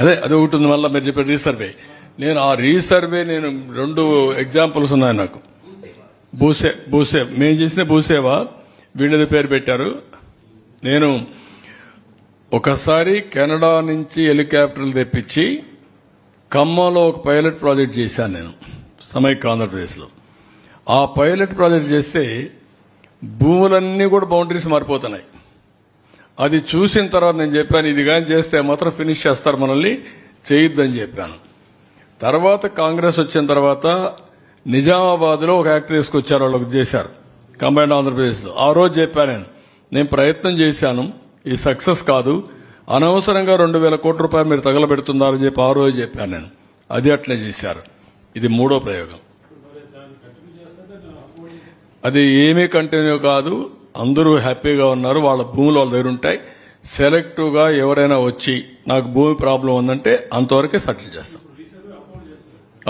అదే అది ఒకటి ఉంది మళ్ళీ మీరు చెప్పే రీసర్వే నేను ఆ రీసర్వే నేను రెండు ఎగ్జాంపుల్స్ ఉన్నాయి నాకు. భూసే భూసే. మేము చేసిన భూసేవ వీళ్ళది పేరు పెట్టారు. నేను ఒకసారి కెనడా నుంచి హెలికాప్టర్లు తెప్పించి ఖమ్మంలో ఒక పైలట్ ప్రాజెక్ట్ చేశాను నేను సమైక్య ఆంధ్రప్రదేశ్లో. ఆ పైలట్ ప్రాజెక్ట్ చేస్తే భూములన్నీ కూడా బౌండరీస్ మారిపోతున్నాయి. అది చూసిన తర్వాత నేను చెప్పాను ఇది కానీ చేస్తే మాత్రం ఫినిష్ చేస్తారు మనల్ని చేయొద్దని చెప్పాను. తర్వాత కాంగ్రెస్ వచ్చిన తర్వాత నిజామాబాద్లో ఒక యాక్టర్ వచ్చారు వాళ్ళకి చేశారు కంబైండ్ ఆంధ్రప్రదేశ్లో. ఆ రోజు చెప్పాను నేను నేను ప్రయత్నం చేశాను ఈ సక్సెస్ కాదు అనవసరంగా రెండు వేల కోట్ల రూపాయలు మీరు తగలబెడుతున్నారని చెప్పి ఆ రోజు చెప్పాను నేను. అది అట్లే చేశారు. ఇది మూడో ప్రయోగం. అది ఏమీ కంటిన్యూ కాదు అందరూ హ్యాపీగా ఉన్నారు వాళ్ళ భూములు వాళ్ళ దగ్గర ఉంటాయి. సెలెక్టివ్గా ఎవరైనా వచ్చి నాకు భూమి ప్రాబ్లం ఉందంటే అంతవరకే సెటిల్ చేస్తాం.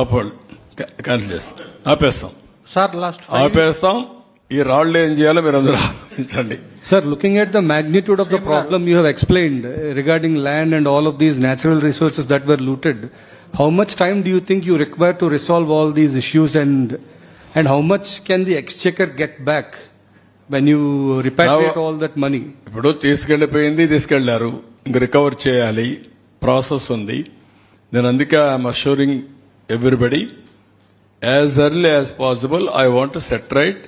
అప్పుడు క్యాన్సిల్ చేస్తాం. ఆపేస్తాం. సార్ లాస్ట్ ఆపేస్తాం. ఈ రాళ్ళు ఏం చేయాలో మీరు అందరూ ఆలోచించండి. Sir looking at the magnitude of the problem you have explain regarding land and all of these natural resources that were looted how much time do you think you require to resolve all these issues and and how much can the exchequer get back you repatriate Now- all that money? ఇప్పుడు తీసుకెళ్ళిపోయింది తీసుకెళ్ళారు. ఇంక recover చేయాలి. Process ఉంది. నేను అందుకే I'm assuring everybody as early as possible I want set right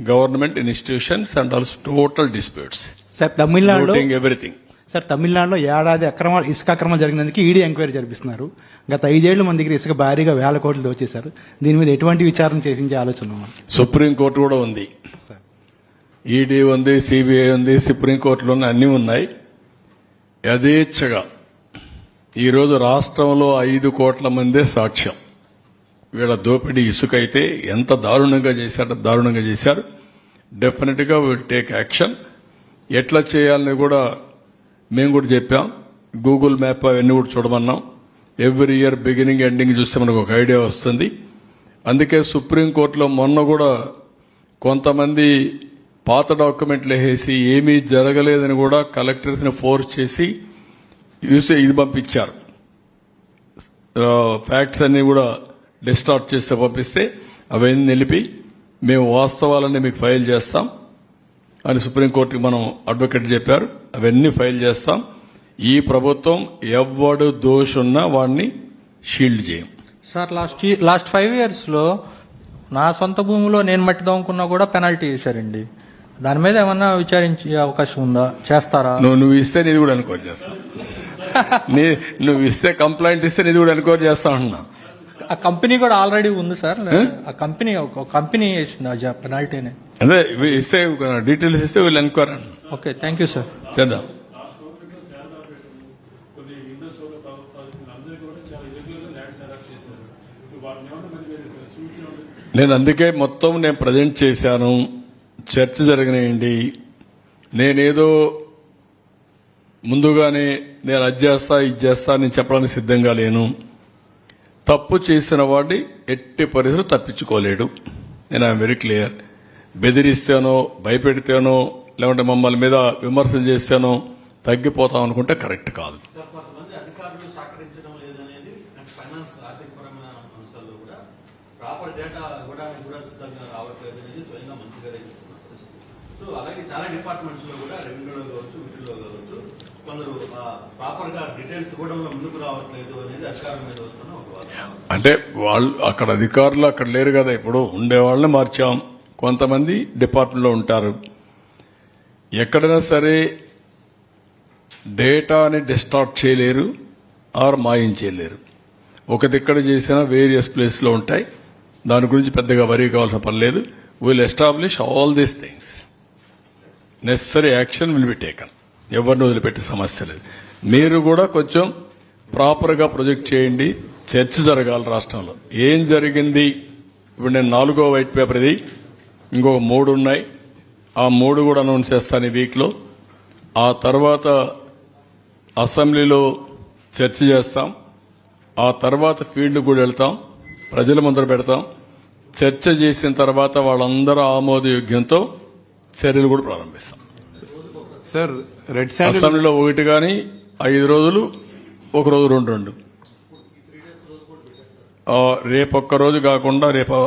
government institutions and also total disputes sir తమిళనాడులో noting everything sir తమిళనాడులో ఏడాది అక్రమ ఇసుక అక్రమం జరిగినందుకు ఈడీ ఎంక్వైరీ జరిపిస్తున్నారు. గత ఐదేళ్ళు మన దగ్గర ఇసుక భారీగా వేల కోట్లు దోచేశారు దీని మీద ఎటువంటి విచారణ చేసించే ఆలోచన. సుప్రీంకోర్టు కూడా ఉంది. సార్ ఈడీ ఉంది సిబిఐ ఉంది సుప్రీంకోర్టులో ఉన్నాయి, అన్నీ ఉన్నాయి. యథేచ్ఛగా ఈరోజు రాష్ట్రంలో ఐదు కోట్ల మందే సాక్ష్యం. వీళ్ళ దోపిడీ ఇసుక అయితే ఎంత దారుణంగా చేశారో దారుణంగా చేశారు. డెఫినెట్గా విల్ టేక్ యాక్షన్ ఎట్లా చేయాలని కూడా మేము కూడా చెప్పాం. గూగుల్ మ్యాప్ అవన్నీ కూడా చూడమన్నాం. ఎవ్రీ ఇయర్ బిగినింగ్ ఎండింగ్ చూస్తే మనకు ఒక ఐడియా వస్తుంది. అందుకే సుప్రీంకోర్టులో మొన్న కూడా కొంతమంది పాత డాక్యుమెంట్లు వేసి ఏమీ జరగలేదని కూడా కలెక్టర్స్ని ఫోర్స్ చేసి యూసే ఇది పంపించారు. ఫ్యాక్ట్స్ అన్ని కూడా డిస్టార్ట్ చేస్తే పంపిస్తే అవన్నీ నిలిపి మేము వాస్తవాలన్నీ మీకు ఫైల్ చేస్తాం అని సుప్రీంకోర్టుకి మనం అడ్వకేట్ చెప్పారు. అవన్నీ ఫైల్ చేస్తాం. ఈ ప్రభుత్వం ఎవడు దోషున్నా వాడిని షీల్డ్ చేయం. సార్ లాస్ట్ లాస్ట్ ఫైవ్ ఇయర్స్లో నా సొంత భూమిలో నేను మట్టి దొంగకున్నా కూడా పెనాల్టీ వేశారండి. దాని మీద ఏమన్నా విచారించే అవకాశం ఉందా? చేస్తారా? నువ్వు నువ్వు ఇస్తే నీది కూడా ఎన్క్వైరీ చేస్తాం. నీ నువ్వు ఇస్తే కంప్లైంట్ ఇస్తే నీది కూడా ఎన్క్వైరీ చేస్తా ఉంటున్నా ఆ కంపెనీ కూడా ఆల్రెడీ ఉంది సార్. ఆ కంపెనీ ఒక కంపెనీ వేసింది ఆ పెనాల్టీని అదే ఇవి ఇస్తే డీటెయిల్స్ ఇస్తే వీళ్ళు enquiry okay thank you sir చేద్దాం. నేను అందుకే మొత్తం నేను ప్రజెంట్ చేశాను. చర్చ జరిగినాయండి. నేనేదో ముందుగానే నేను అది చేస్తా ఇది చేస్తా నేను చెప్పడానికి సిద్ధంగా లేను. తప్పు చేసిన వాడిని ఎట్టి పరిస్థితులు తప్పించుకోలేడు. నేను ఐఎమ్ వెరీ క్లియర్. బెదిరిస్తేనో భయపెడితేనో లేకుంటే మమ్మల్ని మీద విమర్శలు చేస్తేనో తగ్గిపోతాం అనుకుంటే కరెక్ట్ కాదు సార్ కొంతమంది అధికారులు సహకరించడం లేదనేది నాకు ఫైనాన్స్ ఆర్థికపరమైన అంశాల్లో కూడా ప్రాపర్ డేటా ఇవ్వడానికి కూడా సిద్ధంగా రావట్లేదు అనేది స్వయంగా మంత్రి గారే చెప్తున్న పరిస్థితి సో డిపార్ట్మెంట్స్లో కూడా రెవెన్యూలో కావచ్చు వీటిలో కావచ్చు కొందరు ప్రాపర్గా డీటెయిల్స్ ఇవ్వడంలో ముందుకు రావట్లేదు అనేది అధికారుల మీద వస్తున్న ఒక అంటే వాళ్ళు అక్కడ అధికారులు అక్కడ లేరు కదా ఇప్పుడు ఉండేవాళ్ళని మార్చాం. కొంతమంది డిపార్ట్మెంట్లో ఉంటారు. ఎక్కడైనా సరే డేటాని డిస్టార్ట్ చేయలేరు ఆర్ మాయం చేయలేరు. ఒక దిక్కడ చేసిన వేరియస్ ప్లేస్లో ఉంటాయి. దాని గురించి పెద్దగా వరీ కావాల్సిన పని లేదు. Will establish all these things necessary action will be taken ఎవరిని వదిలిపెట్టే సమస్య లేదు. మీరు కూడా కొంచెం ప్రాపర్గా ప్రొజెక్ట్ చేయండి. చర్చ జరగాలి రాష్ట్రంలో. ఏం జరిగింది? ఇప్పుడు నేను నాలుగో వైట్ పేపర్ ఇది. ఇంకొక మూడు ఉన్నాయి. ఆ మూడు కూడా అనౌన్స్ చేస్తాను ఈ వీక్లో ఆ తర్వాత అసెంబ్లీలో చర్చ చేస్తాం. ఆ తర్వాత ఫీల్డ్ కూడా వెళ్తాం. ప్రజల ముందర పెడతాం. చర్చ చేసిన తర్వాత వాళ్ళందరూ ఆమోదయోగ్యంతో చర్యలు కూడా ప్రారంభిస్తాం. సార్ రెడ్ అసెంబ్లీలో ఒకటి కానీ ఐదు రోజులు ఒక రోజు రెండు రెండు. రేపు ఒక్క రోజు కాకుండా రేపు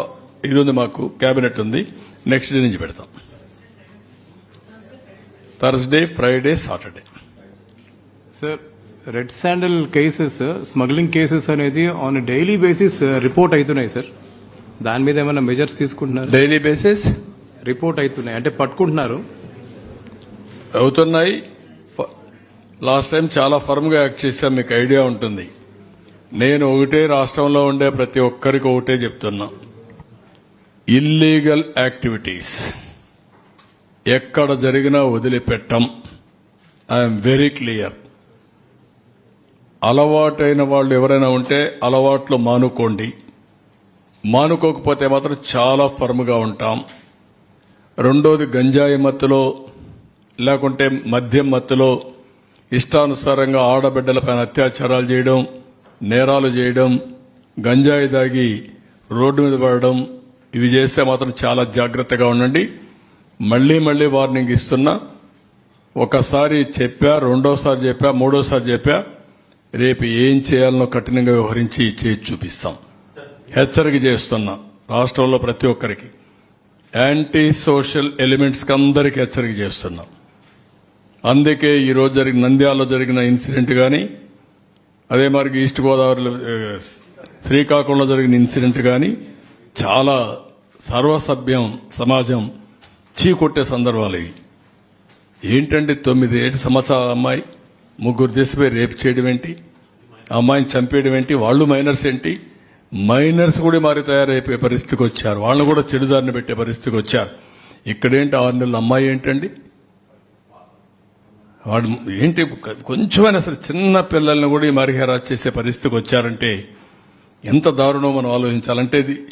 ఇది ఉంది మాకు కేబినెట్ ఉంది. నెక్స్ట్ డే నుంచి పెడతాం. Thursday Friday Saturday. Sir red sandal cases smuggling cases అనేది ఆన్ డైలీ బేసిస్ రిపోర్ట్ అవుతున్నాయి సార్. దాని మీద ఏమైనా మెజర్స్ తీసుకుంటున్నారు? డైలీ బేసిస్ రిపోర్ట్ అవుతున్నాయి. అంటే పట్టుకుంటున్నారు. అవుతున్నాయి. లాస్ట్ టైం చాలా ఫర్మ్గా యాక్ట్ చేశాం మీకు ఐడియా ఉంటుంది. నేను ఒకటే రాష్ట్రంలో ఉండే ప్రతి ఒక్కరికి ఒకటే చెప్తున్నా. ఇల్లీగల్ యాక్టివిటీస్ ఎక్కడ జరిగినా వదిలిపెట్టం. ఐఎమ్ వెరీ క్లియర్ అలవాటైన వాళ్ళు ఎవరైనా ఉంటే అలవాట్లు మానుకోండి. మానుకోకపోతే మాత్రం చాలా ఫర్మ్గా ఉంటాం. రెండోది గంజాయి మత్తులో లేకుంటే మద్యం మత్తులో ఇష్టానుసారంగా ఆడబిడ్డలపైన అత్యాచారాలు చేయడం నేరాలు చేయడం గంజాయి దాగి రోడ్డు మీద పడడం ఇవి చేస్తే మాత్రం చాలా జాగ్రత్తగా ఉండండి. మళ్ళీ మళ్ళీ వార్నింగ్ ఇస్తున్నా ఒకసారి చెప్పా రెండోసారి చెప్పా మూడోసారి చెప్పా రేపు ఏం చేయాలనో కఠినంగా వ్యవహరించి చేసి చూపిస్తాం. హెచ్చరిక చేస్తున్నా రాష్ట్రంలో ప్రతి ఒక్కరికి. యాంటీ సోషల్ ఎలిమెంట్స్కి అందరికీ హెచ్చరిక చేస్తున్నాం. అందుకే ఈరోజు జరిగిన నంద్యాలలో జరిగిన ఇన్సిడెంట్ కానీ అదే మరి ఈస్ట్ గోదావరిలో శ్రీకాకుళంలో జరిగిన ఇన్సిడెంట్ కానీ చాలా సర్వసభ్యం సమాజం చీకొట్టే సందర్భాలు ఇవి. ఏంటంటే తొమ్మిది ఏడు సంవత్సరాల అమ్మాయి? ముగ్గురు తీసిపోయి రేపు చేయడం ఏంటి? అమ్మాయిని చంపేయడం ఏంటి? వాళ్ళు మైనర్స్ ఏంటి? మైనర్స్ కూడా మరి తయారైపోయే పరిస్థితికి వచ్చారు. వాళ్ళని కూడా చెడుదారిని పెట్టే పరిస్థితికి వచ్చారు. ఇక్కడేంటి ఆరు నెలల అమ్మాయి ఏంటండి? వాడు ఏంటి? కొంచెమైనా సరే చిన్న పిల్లల్ని కూడా ఈ మరి చేసే పరిస్థితికి వచ్చారంటే ఎంత దారుణం మనం ఆలోచించాలంటే ఇది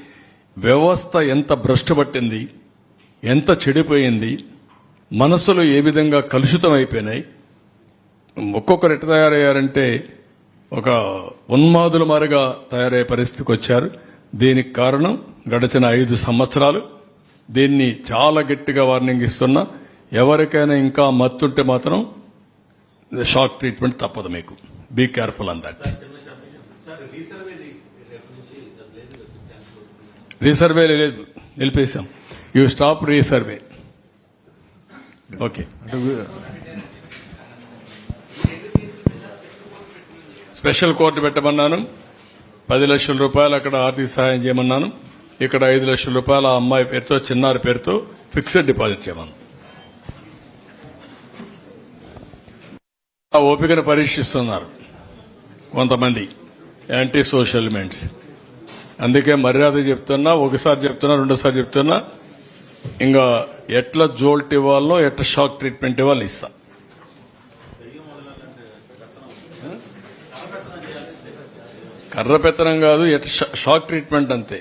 వ్యవస్థ ఎంత భ్రష్టు పట్టింది? ఎంత చెడిపోయింది? మనసులు ఏ విధంగా కలుషితం అయిపోయినాయి ఒక్కొక్కరు ఎట్ట తయారయ్యారంటే ఒక ఉన్మాదుల మారిగా తయారయ్యే పరిస్థితికి వచ్చారు. దీనికి కారణం గడిచిన ఐదు సంవత్సరాలు. దీన్ని చాలా గట్టిగా వార్నింగ్ ఇస్తున్నా ఎవరికైనా ఇంకా మత్తుంటే మాత్రం షాక్ ట్రీట్మెంట్ తప్పదు మీకు. Be careful on that resurvey లేదు. నిలిపేశాం. You stop resurvey okay special court పెట్టమన్నాను. పది లక్షల రూపాయలు అక్కడ ఆర్థిక సహాయం చేయమన్నాను. ఇక్కడ ఐదు లక్షల రూపాయలు ఆ అమ్మాయి పేరుతో చిన్నారి పేరుతో ఫిక్స్డ్ డిపాజిట్ చేయమన్నాను. ఆ ఓపికను పరీక్షిస్తున్నారు కొంతమంది యాంటీ సోషల్ మెంట్స్. అందుకే మర్యాద చెప్తున్నా ఒకసారి చెప్తున్నా రెండోసారి చెప్తున్నా. ఇంకా ఎట్లా జోల్ట్ ఇవ్వాలో ఎట్లా షాక్ ట్రీట్మెంట్ ఇవ్వాలి ఇస్తా. కర్ర పెత్తనం కాదు ఎట్ షాక్ ట్రీట్మెంట్ అంతే.